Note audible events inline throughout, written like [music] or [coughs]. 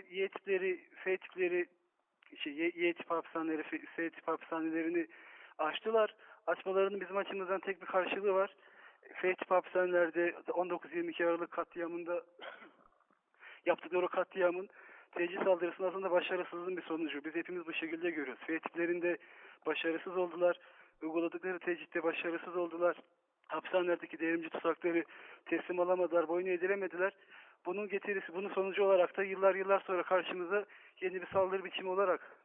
F, Y tipleri, F tipleri, şey, Y, Y tip hapishaneleri, F, S tip hapishanelerini açtılar. Açmalarının bizim açımızdan tek bir karşılığı var. F tip hapishanelerde 19-22 Aralık katliamında [clears throat] yaptıkları o katliamın tecih saldırısının aslında başarısızlığın bir sonucu. Biz hepimiz bu şekilde görüyoruz. F tiplerinde başarısız oldular. Uyguladıkları tecihte başarısız oldular. Hapishanelerdeki devrimci tuzakları teslim alamadılar, boyun eğdiremediler. Bunun getirisi, bunun sonucu olarak da yıllar yıllar sonra karşımıza yeni bir saldırı biçimi olarak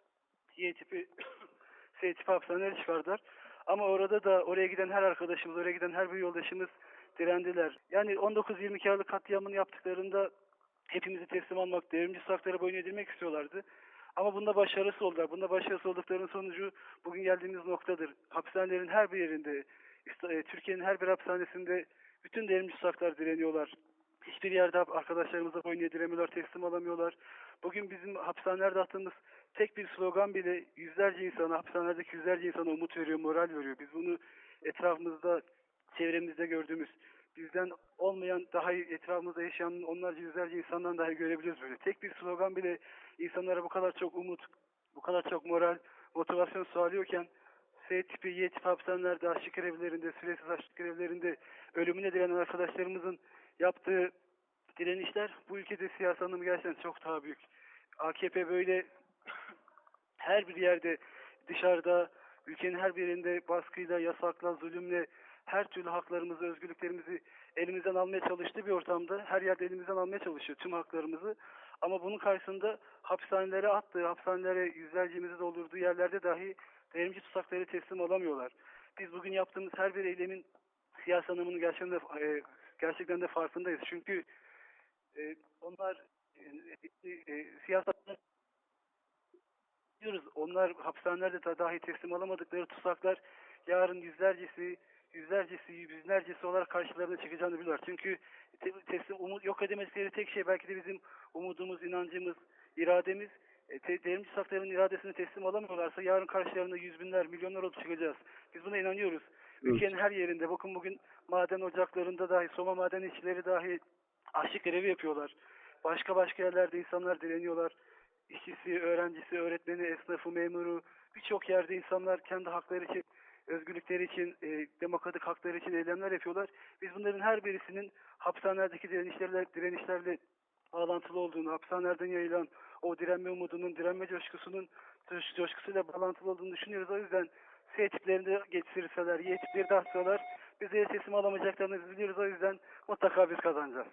Y tipi, [coughs] S tipi hapishaneler çıkardılar. Ama orada da oraya giden her arkadaşımız, oraya giden her bir yoldaşımız direndiler. Yani 19-22 Aralık katliamını yaptıklarında hepimizi teslim almak, devrimci tuzaklara boyun eğdirmek istiyorlardı. Ama bunda başarısız oldular. Bunda başarısız olduklarının sonucu bugün geldiğimiz noktadır. Hapishanelerin her bir yerinde, e, Türkiye'nin her bir hapishanesinde bütün devrimci tuzaklar direniyorlar. Hiçbir yerde arkadaşlarımıza boyun eğdiremiyorlar, teslim alamıyorlar. Bugün bizim hapishanelerde attığımız tek bir slogan bile yüzlerce insana, hapishanelerdeki yüzlerce insana umut veriyor, moral veriyor. Biz bunu etrafımızda, çevremizde gördüğümüz, bizden olmayan, daha iyi etrafımızda yaşayan onlarca yüzlerce insandan dahi görebiliyoruz böyle. Tek bir slogan bile insanlara bu kadar çok umut, bu kadar çok moral, motivasyon sağlıyorken S tipi, Y tipi hapishanelerde, açlık grevlerinde, süresiz açlık grevlerinde ölümüne direnen arkadaşlarımızın yaptığı direnişler bu ülkede siyasi anlamı gerçekten çok daha büyük. AKP böyle [clears throat] her bir yerde dışarıda ülkenin her bir yerinde baskıyla, yasakla, zulümle her türlü haklarımızı, özgürlüklerimizi elimizden almaya çalıştığı bir ortamda her yerde elimizden almaya çalışıyor tüm haklarımızı. Ama bunun karşısında hapishanelere attığı, hapishanelere yüzlercemizi doldurduğu yerlerde dahi devrimci tutsakları teslim alamıyorlar. Biz bugün yaptığımız her bir eylemin siyasi anlamının gerçekten de, e, gerçekten de farkındayız. Çünkü e, onlar e, e, siyasetler diyoruz. Onlar hapishanelerde de dahi teslim alamadıkları tutsaklar yarın yüzlercesi, yüzlercesi, yüzlercesi olarak karşılarına çıkacağını biliyorlar. Çünkü te- teslim umut yok edemedikleri tek şey belki de bizim umudumuz, inancımız, irademiz. E, te- devrimci tutsakların iradesini teslim alamıyorlarsa yarın karşılarında yüz binler, milyonlar olup çıkacağız. Biz buna inanıyoruz. Ülkenin her yerinde, bakın bugün maden ocaklarında dahi, Soma maden işçileri dahi açlık grevi yapıyorlar. Başka başka yerlerde insanlar direniyorlar. İşçisi, öğrencisi, öğretmeni, esnafı, memuru birçok yerde insanlar kendi hakları için, özgürlükleri için, e, demokratik hakları için eylemler yapıyorlar. Biz bunların her birisinin hapishanelerdeki direnişlerle, direnişlerle bağlantılı olduğunu, hapishanelerden yayılan o direnme umudunun, direnme coşkusunun coş- coşkusuyla bağlantılı olduğunu düşünüyoruz. O yüzden S tiplerinde geçirirseler, Y tipleri de atsalar bize teslim alamayacaklarını biz biliyoruz. O yüzden mutlaka biz kazanacağız.